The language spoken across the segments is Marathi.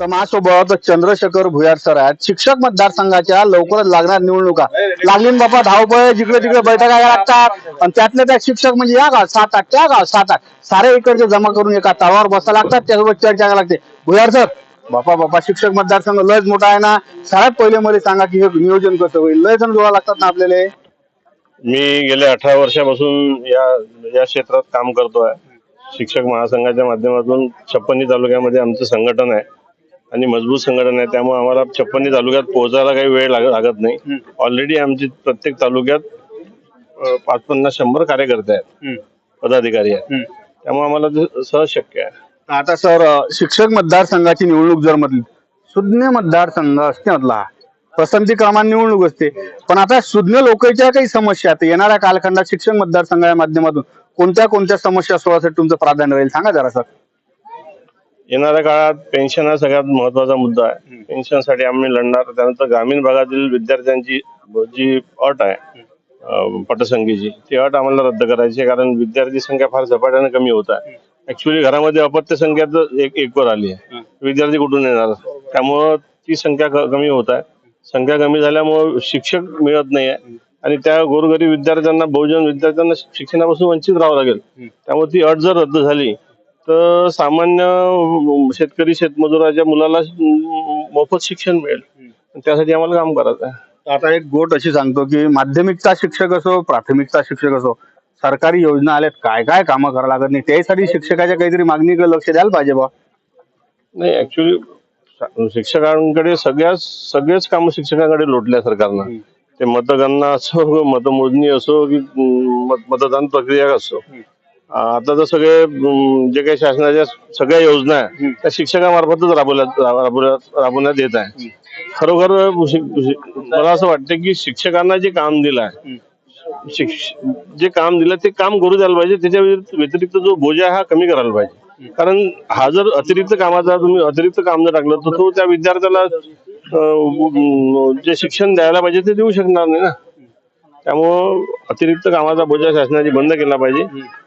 तर माझ्यासोबत चंद्रशेखर भुयार सर आहेत. शिक्षक मतदारसंघाच्या लवकरच लागणार निवडणुका. लागली ना बाबा धावपळ जिकडे तिकडे बैठका लागतात. आणि त्यातल्या त्यात शिक्षक म्हणजे या गाव सात आठ त्या गाव सात आठ. सारे इकडचे जमा करून एका तळावर बसा लागतात त्यासोबत चर्चा लागते. भुयार सर बापा बापा शिक्षक मतदारसंघ लयच मोठा आहे ना? सगळ्यात पहिले मला सांगा की हे नियोजन कसं होईल? लय जण जोडा लागतात ना आपल्याला? मी गेल्या अठरा वर्षापासून या या क्षेत्रात काम करतोय. शिक्षक महासंघाच्या माध्यमातून छप्पन्नी तालुक्यामध्ये आमचं संघटन आहे. आणि मजबूत संघटन आहे त्यामुळे आम्हाला छप्पन्नी तालुक्यात पोहोचायला काही वेळ लाग- लागत नाही. ऑलरेडी आमची प्रत्येक तालुक्यात अं, पाच पन्नास शंभर कार्यकर्ते आहेत. पदाधिकारी आहेत. त्यामुळे आम्हाला ते सहज शक्य आहे. आता सर शिक्षक मतदारसंघाची निवडणूक जर म्हटली सुज्ञ मतदारसंघ असते मधला पसंती क्रमाने निवडणूक असते. पण आता सुज्ञ लोकांच्या काही समस्या आहेत येणाऱ्या कालखंडात शिक्षक मतदारसंघाच्या माध्यमातून कोणत्या कोणत्या समस्या सोडवासाठी तुमचं प्राधान्य राहील? सांगा जरा सर. येणाऱ्या काळात पेन्शन हा सगळ्यात महत्त्वाचा मुद्दा आहे. पेन्शनसाठी आम्ही लढणार. त्यानंतर ग्रामीण भागातील विद्यार्थ्यांची जी अट आहे अं, पटसंख्येची ती अट आम्हाला रद्द करायची आहे. कारण विद्यार्थी संख्या फार झपाट्याने कमी होत आहे. ऍक्च्युली घरामध्ये अपत्य संख्या तर एक एक वर आली आहे. विद्यार्थी कुठून येणार? त्यामुळं ती संख्या क- कमी होत आहे. संख्या कमी झाल्यामुळं शिक्षक मिळत नाही आहे आणि त्या गोरगरीब विद्यार्थ्यांना बहुजन विद्यार्थ्यांना शिक्षणापासून वंचित राहावं लागेल. त्यामुळे ती अट जर रद्द झाली तर सामान्य शेतकरी शेतमजुराच्या मुलाला मोफत शिक्षण मिळेल. त्यासाठी आम्हाला काम करायचं आहे. आता एक गोट अशी सांगतो की माध्यमिकचा शिक्षक असो प्राथमिकचा शिक्षक असो सरकारी योजना आल्यात काय काय कामं करावं लागत नाही. त्यासाठी शिक्षकाच्या काहीतरी मागणीकडे लक्ष द्यायला पाहिजे बा नाही ऍक्च्युली शिक्षकांकडे सगळ्याच सगळेच काम शिक्षकांकडे लोटल्या सरकारनं. ते मतगणना असो मतमोजणी असो की मतदान प्रक्रिया असो. आता तर सगळे जे काही शासनाच्या सगळ्या योजना आहे त्या शिक्षकामार्फतच राबवल्यात राबवण्यात येत आहे. खरोखर मला असं वाटतं की शिक्षकांना जे काम दिलं आहे शिक्ष जे काम दिलं ते काम करू द्यायला पाहिजे. त्याच्या व्यतिरिक्त जो बोजा आहे हा कमी करायला पाहिजे. कारण हा जर अतिरिक्त कामाचा तुम्ही अतिरिक्त काम जर टाकलं तर तो त्या विद्यार्थ्याला जे शिक्षण द्यायला पाहिजे ते देऊ शकणार नाही ना. त्यामुळं अतिरिक्त कामाचा बोजा शासनाने बंद केला पाहिजे.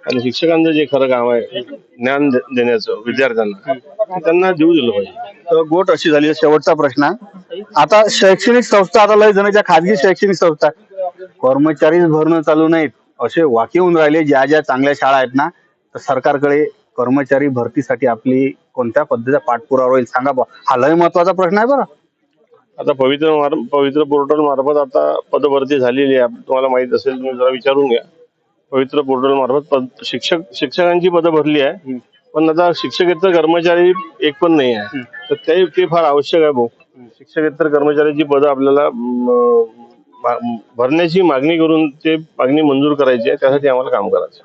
आणि शिक्षकांचं जे खरं काम आहे ज्ञान दे- देण्याचं विद्यार्थ्यांना ते त्यांना देऊ दिलं पाहिजे. तर गोट अशी झाली शेवटचा प्रश्न. आता शैक्षणिक संस्था आता लय जणांच्या खाजगी शैक्षणिक संस्था कर्मचारीच भरणं चालू नाहीत असे वाक्य होऊन राहिले ज्या ज्या चांगल्या शाळा आहेत ना तर सरकारकडे कर्मचारी भरतीसाठी आपली कोणत्या पद्धतीचा पाठपुरावा होईल सांगा बुवा. हा लय महत्त्वाचा प्रश्न आहे बरं. आता पवित्र मार पवित्र पोर्टल मार्फत आता पदभरती झालेली आहे. तुम्हाला माहीत असेल तुम्ही जरा विचारून घ्या. पवित्र पोर्टल मार्फत पद शिक्षक शिक्षकांची पदं भरली आहे. पण आता शिक्षकेतर कर्मचारी एक पण नाही आहे. तर ते ते फार आवश्यक आहे भाऊ. शिक्षकेतर कर्मचाऱ्याची पदं आपल्याला म, भरण्याची मागणी करून ते मागणी मंजूर करायची आहे. त्यासाठी आम्हाला काम करायचं.